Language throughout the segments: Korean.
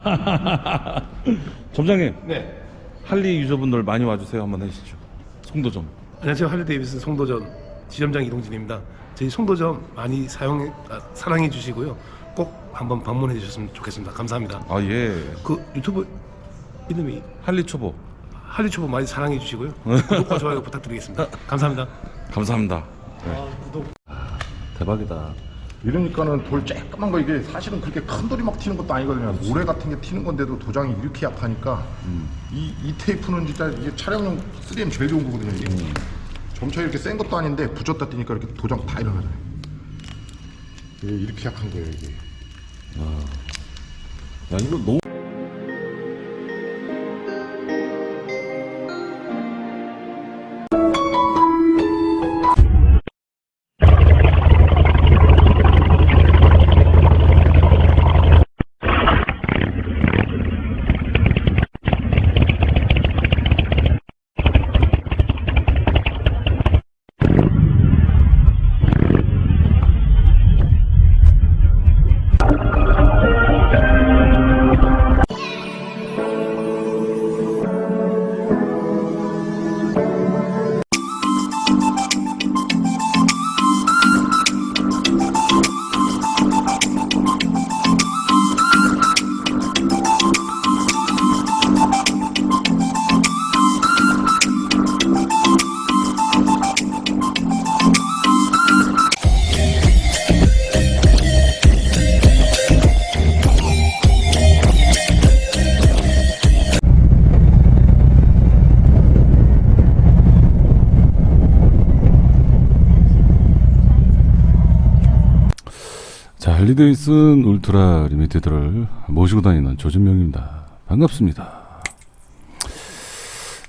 점장님 네. 할리 유저분들 많이 와주세요 한번 해주시죠 송도 점 안녕하세요. 할리 데이비스 송도점 지점장 이동진입니다. 저희 송도점 많이 사용 아, 사랑해 주시고요. 꼭 한번 방문해 주셨으면 좋겠습니다. 감사합니다. 아예 그 유튜브 이름이 할리 초보 할리 초보 많이 사랑해 주시고요. 구독과 좋아요 부탁드리겠습니다. 감사합니다. 감사합니다 대박이다 이러니까는 돌 쬐끄만 거 이게 사실은 그렇게 큰 돌이 막 튀는 것도 아니거든요. 모래 같은 게 튀는 건데도 도장이 이렇게 약하니까 이, 이 테이프는 진짜 이게 촬영용 3M 제일 좋은 거거든요. 이게 점차 이렇게 센 것도 아닌데 붙였다 띄니까 이렇게 도장 다 일어나잖아요. 이게 이렇게 약한 거예요 이게. 야 이거 너무 할리데이슨 울트라 리미티드를 모시고 다니는 조준명입니다. 반갑습니다.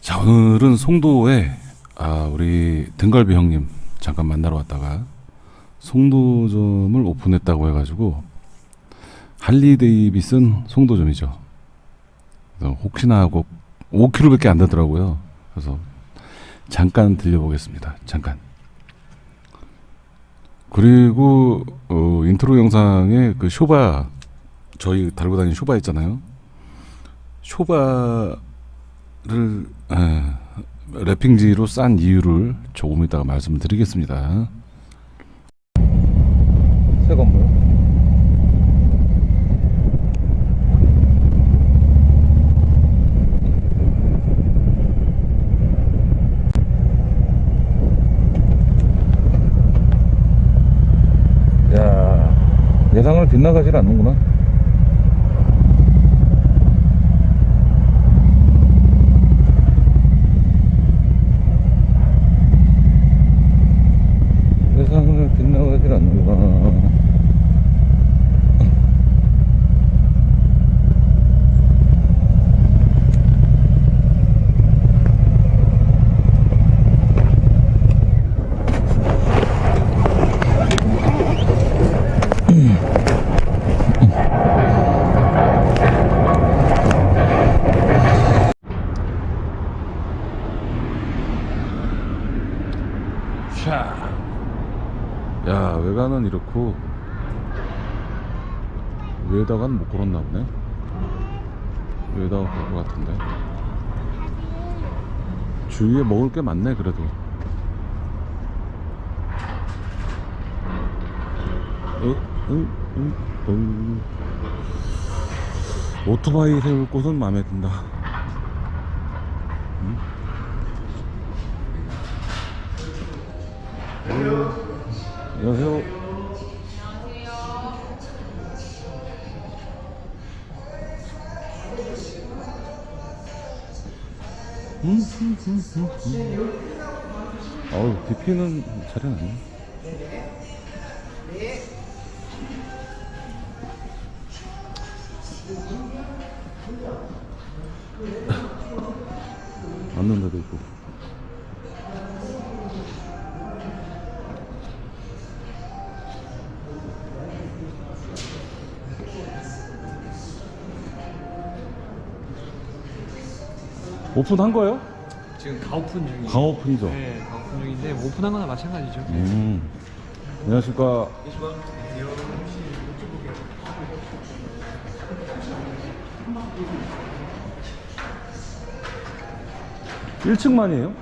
자 오늘은 송도에 아 우리 등갈비 형님 잠깐 만나러 왔다가 송도점을 오픈했다고 해가지고 할리데이비슨 송도점이죠. 혹시나 하고 5km밖에 안 되더라고요. 그래서 잠깐 들려보겠습니다. 잠깐 그리고 어, 인트로 영상에 그 쇼바 저희 달고 다니는 쇼바 있잖아요. 쇼바를 에, 랩핑지로 싼 이유를 조금 이따가 말씀드리겠습니다. 새 건물. 야 예상을 빗나가질 않는구나. 예상을 빗나가질 않는구나. 샤. 야 이렇고 위에다가는 못 걸었나 보네. 위에다가 걸것 같은데. 주위에 먹을 게 많네 그래도. 어. 오토바이 세울 곳은 마음에 든다. 안녕하세요. 음, 음, 음, 음, 음. 어우, DP는 잘해놨네. 앉는 데도 있고. 오픈한 거예요? 지금 가오픈 중이에요. 강오픈이죠. 네, 가오픈 중인데 뭐 오픈한 거나 마찬가지죠. 음. 안녕하십니까. 일층만이에요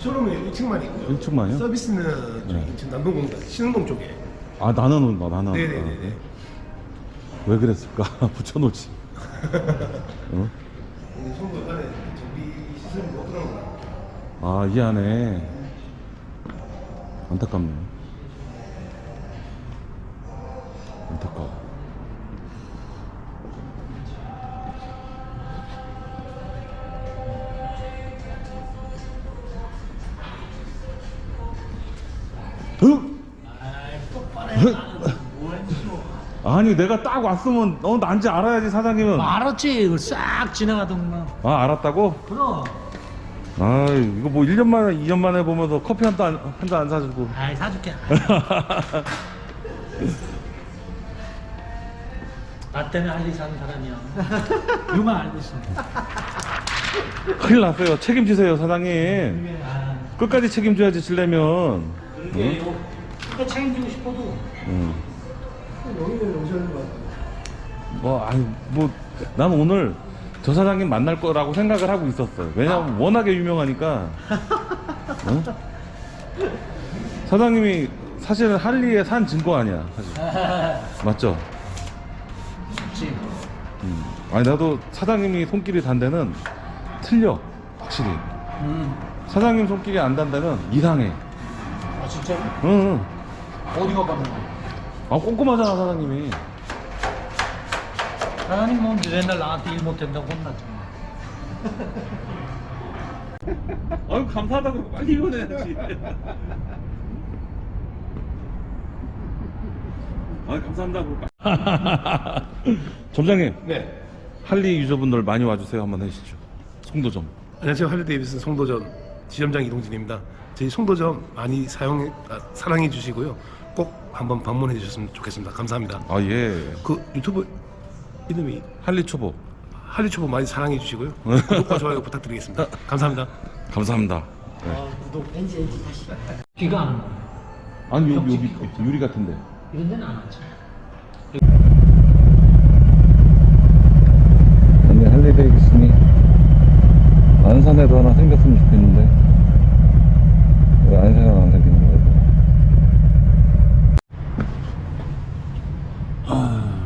쇼룸은 1층만 있고요. 1층만이요? 서비스는 저기 네. 인천 남동공단 신흥동 쪽에. 아 나눠놓는다 나눠 네네네. 왜 그랬을까 붙여놓지 어? 이 송도 안에 정비 시설이 못 들어간 거. 아 이 안에 안타깝네 안타까워 응? 아니 내가 딱 왔으면 어 난지 알아야지 사장님은 알았지. 이거 싹 지나가더구만. 아 알았다고? 그럼. 아 이거 뭐 1년 만에 2년 만에 보면서 커피 한 잔 한 잔 안 사주고 아이 사줄게. 나 때문에 할일 사는 사람이야. 유만 알고 있어. 큰일 났어요 책임지세요 사장님 아, 끝까지 책임져야지 질려면 그게 요. 이거 책임지고 싶어도. 응. 여기는 오시는 거 같아요. 뭐 아니 뭐 난 오늘 저 사장님 만날 거라고 생각을 하고 있었어요 왜냐면 워낙에 유명하니까 어? 사장님이 사실은 할리에 산 증거 아니야 사실 맞죠? 좋지. 아니 나도 사장님이 손길이 단 데는 틀려 확실히 음. 사장님 손길이 안 단 데는 이상해 아 진짜로? 응, 응. 어디가 봤는데? 아 꼼꼼하잖아 사장님이 사장님 뭐 맨날 나한테 일 못한다고 혼났잖아. 아유 감사하다고 빨리 이혼해야지 아 감사합니다 점장님 네. 할리 유저분들 많이 와주세요 한번 해주시죠 송도점 안녕하세요. 할리 데이비슨 송도점 지점장 이동진입니다. 저희 송도점 많이 사용 아, 사랑해 주시고요. 꼭 한번 방문해 주셨으면 좋겠습니다. 감사합니다. 아예 그 유튜브 이름이? 할리 초보. 할리 초보 많이 사랑해 주시고요. 구독과 좋아요 부탁드리겠습니다. 감사합니다. 감사합니다. 비가 안 와. 아니 여기 여기 유리 같은데. 이런 데는 안 왔지. 아니 할리 데이비슨이 안산에도 하나 생겼으면 좋겠는데. 왜 안산에 안 생기는 거야? 아,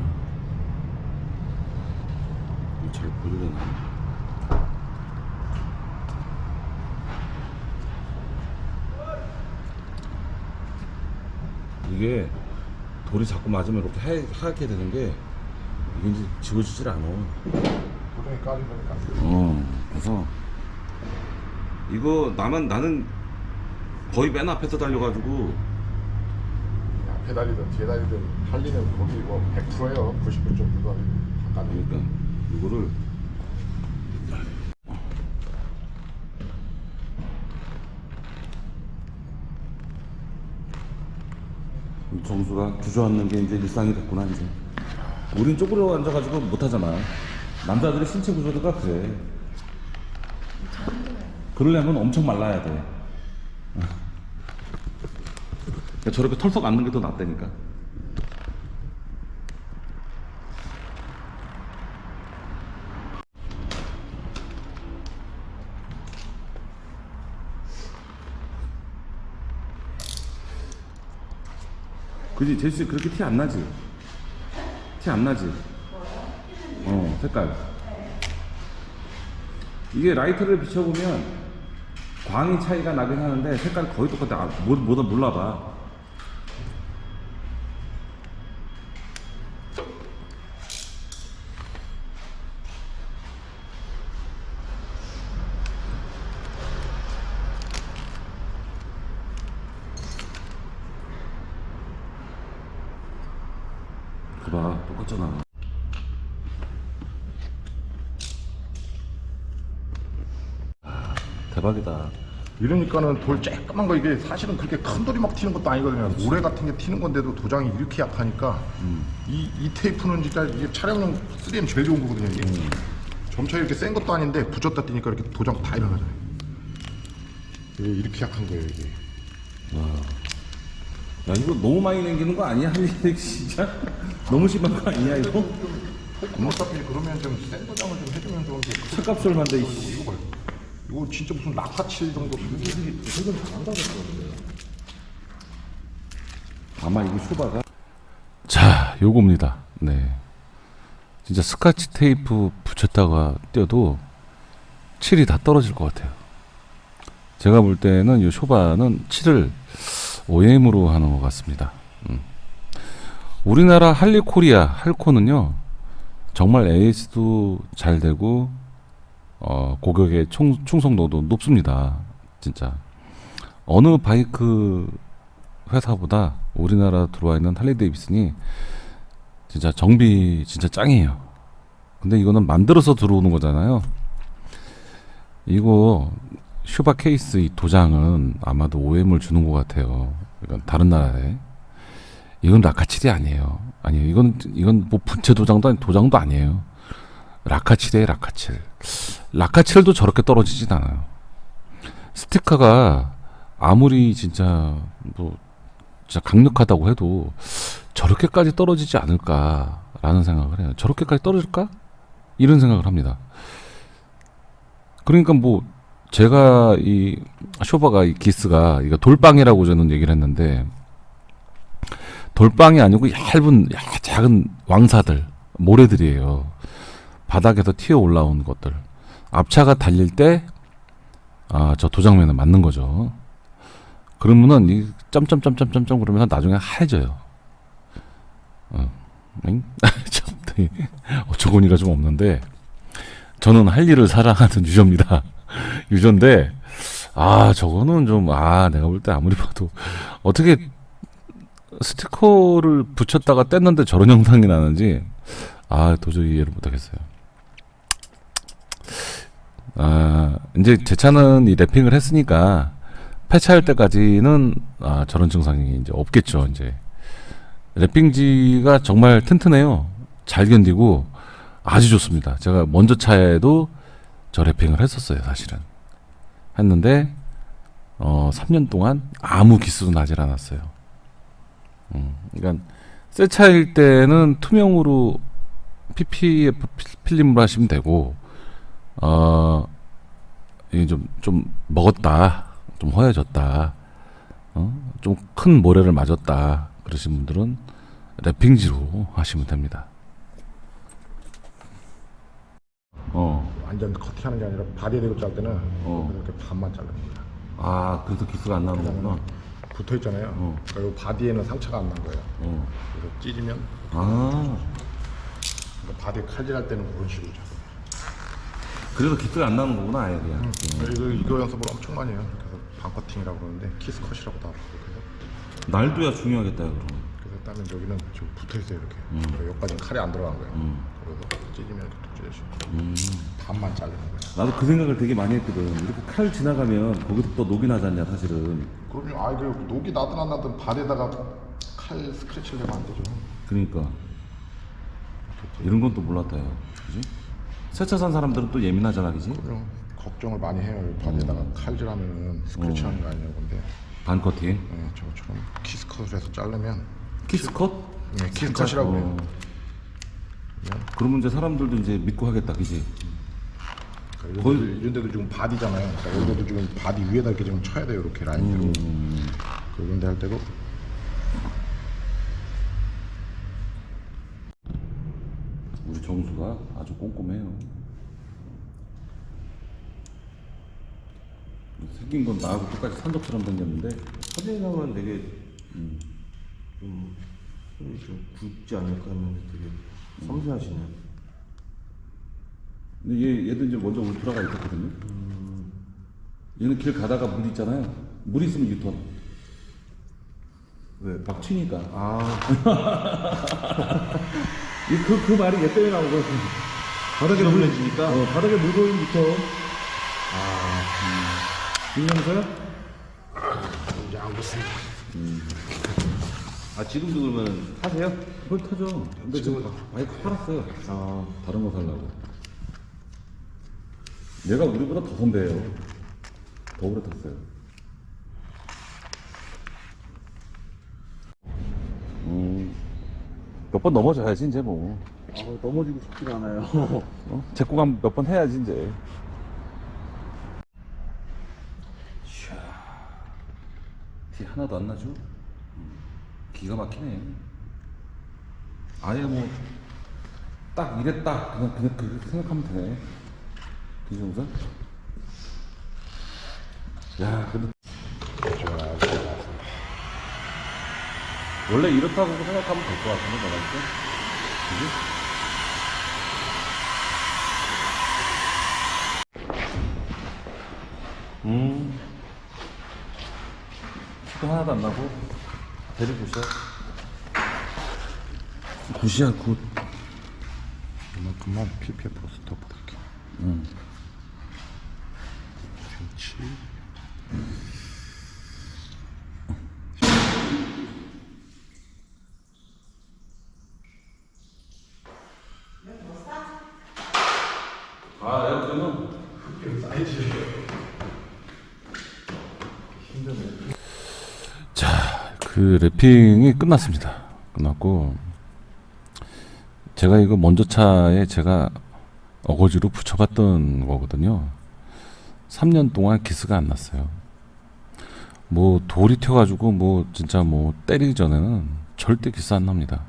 잘 보이려나? 이게 돌이 자꾸 맞으면 이렇게 하얗, 하얗게 되는 게 이게 이제 지워지질 않아. 도장이 까지니까. 어, 그래서 이거 나만 나는 거의 맨 앞에서 달려가지고 앞에 달리든 뒤에 달리든 할리는 거기 뭐 100%예요. 99.9가 다 까지 그러니까 이거를 정수가 주저앉는 게 이제 일상이 됐구나 이제. 우린 쪼그려 앉아가지고 못하잖아. 남자들의 신체 구조가 그래. 그러려면 엄청 말라야 돼. 그러니까 저렇게 털썩 앉는 게 더 낫다니까. 그지 제수 그렇게 티 안 나지? 티 안 나지? 어 색깔 이게 라이트를 비춰보면 광이 차이가 나긴 하는데 색깔 거의 똑같아 아, 뭐, 뭐다 몰라봐 대박이다 이러니까는 돌 쬐끄만 거 이게 사실은 그렇게 큰 돌이 막 튀는 것도 아니거든요. 모래 같은 게 튀는 건데도 도장이 이렇게 약하니까 이, 이 테이프는 진짜 이게 촬영용 3M 제일 좋은 거거든요. 이게 점차 이렇게 센 것도 아닌데 붙였다 띄니까 이렇게 도장 다 일어나잖아요. 이게 이렇게 약한 거예요 이게. 야 이거 너무 많이 남기는 거 아니야? 진짜? 너무 심한 거 아니야 이거? 어차피 그러면 좀 센 도장을 좀 해주면 좋은데 차값을 만데 이거 봐. 이거 진짜 무슨 낙하칠 정도 이게 되게 잘한다고 그러는데 아마 이게 쇼바가? 자 요겁니다. 네. 진짜 스카치 테이프 붙였다가 떼도 칠이 다 떨어질 것 같아요. 제가 볼 때는 이 쇼바는 칠을 OEM으로 하는 것 같습니다. 음. 우리나라 할리코리아 할코는요 정말 AS도 잘 되고 어, 고객의 총, 충성도도 높습니다 진짜 어느 바이크 회사보다 우리나라 들어와 있는 할리 데이비슨이 진짜 정비 진짜 짱이에요. 근데 이거는 만들어서 들어오는 거잖아요. 이거 슈바 케이스 이 도장은 아마도 OM을 주는 것 같아요. 이건 다른 나라에. 이건 라카칠이 아니에요. 아니에요. 이건 이건 뭐 분체 도장도 아니 도장도 아니에요. 라카칠이에요, 라카칠. 라카칠도 저렇게 떨어지진 않아요. 스티커가 아무리 진짜 뭐 진짜 강력하다고 해도 저렇게까지 떨어지지 않을까라는 생각을 해요. 저렇게까지 떨어질까? 이런 생각을 합니다. 그러니까 뭐 제가 이 쇼바가 이 기스가 이거 돌빵이라고 저는 얘기를 했는데 돌빵이 아니고 얇은 야, 작은 왕사들 모래들이에요. 바닥에서 튀어 올라온 것들. 앞차가 달릴 때 아, 저 도장면에 맞는 거죠. 그러면은 이 점점점점점점 그러면 나중에 하얘져요. 어. 응? 참, 되게 어처구니가 좀 없는데 저는 할 일을 사랑하는 유저입니다. 유저인데 아 저거는 좀 아 내가 볼 때 아무리 봐도 어떻게 스티커를 붙였다가 뗐는데 저런 영상이 나는지 아 도저히 이해를 못하겠어요. 아 이제 제 차는 이 랩핑을 했으니까 폐차할 때까지는 아, 저런 증상이 이제 없겠죠. 이제 랩핑지가 정말 튼튼해요. 잘 견디고 아주 좋습니다. 제가 먼저 차에도 저 랩핑을 했었어요. 사실은 했는데 어 3년 동안 아무 기스도 나질 않았어요. 음, 그러니까 새 차일 때는 투명으로 PPF 필름으로 하시면 되고 어 이게 좀 좀 먹었다. 좀 허해졌다. 어? 좀 큰 모래를 맞았다. 그러신 분들은 랩핑지로 하시면 됩니다. 어. 완전 커팅하는 게 아니라 바디에 대고 짤 때는 어. 이렇게 반만 자르는 거야 아, 그래서 기스가 안 나는 거구나. 붙어 있잖아요 어. 그리고 바디에는 상처가 안 난 거예요 어. 그래서 찢으면 아, 그러니까 바디 칼질할 때는 그런 식으로 자르 그래서 기스가 안 나는 거구나, 아예 그냥. 이거, 이거 연습을 엄청 많이 해요 그래서 반커팅이라고 그러는데 키스컷이라고 다 부르고 그래서 날도야 중요하겠다, 그럼. 그래서 따면 여기는 좀 붙어 있어요 이렇게. 음. 그래서 여기까지는 칼이 안 들어간 거예요. 그래서 찢으면 이렇게 툭 찢어지고 음. 반만 자르는 거예요. 나도 그 생각을 되게 많이 했거든. 이렇게 칼 지나가면 거기서 또 녹이 나지 않냐, 사실은. 그러면 아이 그 녹이 나든 안 나든 발에다가 칼 스크래치를 내면 안 되죠. 그러니까. 이런 건 또 몰랐다, 야. 그지? 세차 산 사람들은 또 예민하잖아, 그지? 그럼 걱정을 많이 해요. 음. 칼질하면 스크래치 하는 거 아니냐고 근데 반커팅. 네, 저처럼 키스컷을 해서 자르면 키스컷? 네, 키스컷이라고 어. 해요. 그러면 이제 사람들도 이제 믿고 하겠다, 그지? 그러니까 이런, 데도, 이런 데도 지금 바디잖아요. 그러니까 여기도 지금 바디 위에다 이렇게 지금 쳐야 돼요. 이렇게 라인으로. 음. 그런 데 할 때도 우리 정수가 아주 꼼꼼해요. 생긴 건 나하고 똑같이 산적처럼 생겼는데 사진에 나오면 되게 좀 손이 좀 굵지 않을까 하면 되게 섬세하시네. 근데 얘, 얘도 이제 먼저 울트라가 있었거든요. 얘는 길 가다가 물 있잖아요. 물 있으면 유턴. 왜? 막 튀니까. 아, 이 그, 그 말이 얘 때문에 나온 거야. 바닥에 물, 올려지니까. 어, 바닥에 물 보이면 유턴. 아, 음. 김영서요? 이제 안 붙습니다. 아 지금도 그러면 하세요? 그걸 타죠. 근데 지금 바이크 팔았어요. 아, 다른 거 살라고. 얘가 우리보다 더 선배예요. 더 오래 탔어요. 몇 번 넘어져야지 이제 뭐. 아, 넘어지고 싶진 않아요. 어? 제꾸감 몇 번 해야지 이제. 샤. 티 하나도 안 나죠? 음, 기가 막히네. 아예 뭐 딱 이랬다 그냥 그냥 그렇게 생각하면 되네. 김정선. 야 근데 원래 이렇다고 생각하면 될 것 같은데 내가 볼때. 그지? 음. 티도 하나도 안 나고 배를 굿이야. 굿이야 굿. 이만큼만 PPF로 스톱할게. 응. 그렇지. 아 에어컨은 자, 그 랩핑이 끝났습니다. 끝났고 제가 이거 먼저 차에 제가 어거지로 붙여봤던 거거든요. 3년 동안 기스가 안 났어요. 뭐 돌이 튀어가지고 뭐 진짜 뭐 때리기 전에는 절대 기스 안 납니다.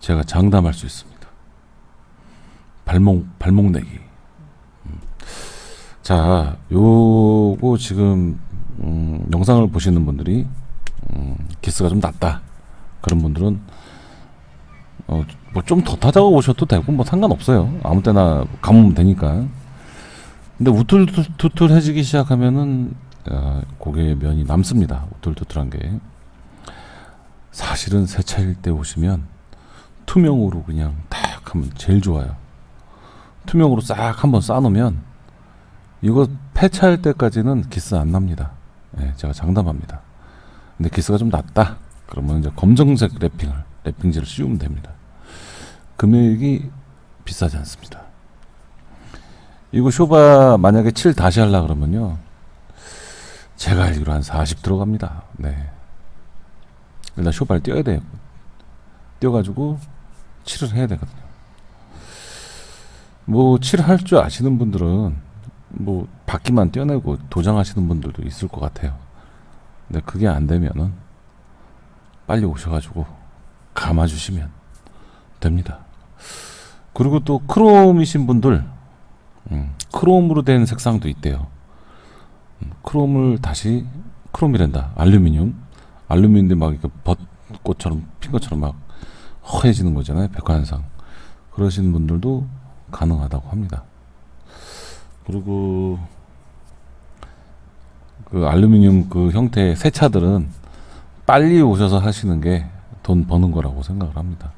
제가 장담할 수 있습니다. 발목 발목 내기. 음. 자, 요거 지금 음, 영상을 보시는 분들이 음, 기스가 좀 낮다. 그런 분들은 어, 뭐 좀 더 타자고 오셔도 되고 뭐 상관없어요. 아무 때나 감으면 되니까. 근데 우툴투툴해지기 시작하면은 어, 고개 면이 남습니다. 우툴투툴한 게. 사실은 세차일 때 오시면 투명으로 그냥 탁 하면 제일 좋아요. 투명으로 싹 한번 쌓아놓으면 이거 폐차할 때까지는 기스 안 납니다. 예, 제가 장담합니다. 근데 기스가 좀 낮다. 그러면 이제 검정색 랩핑을 랩핑지를 씌우면 됩니다. 금액이 비싸지 않습니다. 이거 쇼바 만약에 7 다시 하려 그러면요. 제가 알기로 한 40 들어갑니다. 네. 일단 쇼바를 띄어야 돼요. 띄어가지고 7을 해야 되거든요. 뭐7할줄 아시는 분들은 뭐 바퀴만 떼어내고 도장하시는 분들도 있을 것 같아요. 근데 그게 안 되면은 빨리 오셔가지고 감아주시면 됩니다. 그리고 또 크롬이신 분들 음, 크롬으로 된 색상도 있대요. 음, 크롬을 다시 크롬이란다. 알루미늄. 알루미늄인데 막 이렇게 벚꽃처럼 핀 것처럼 막 허해지는 거잖아요. 백화현상. 그러신 분들도 가능하다고 합니다. 그리고 그 알루미늄 그 형태의 새 차들은 빨리 오셔서 하시는 게 돈 버는 거라고 생각을 합니다.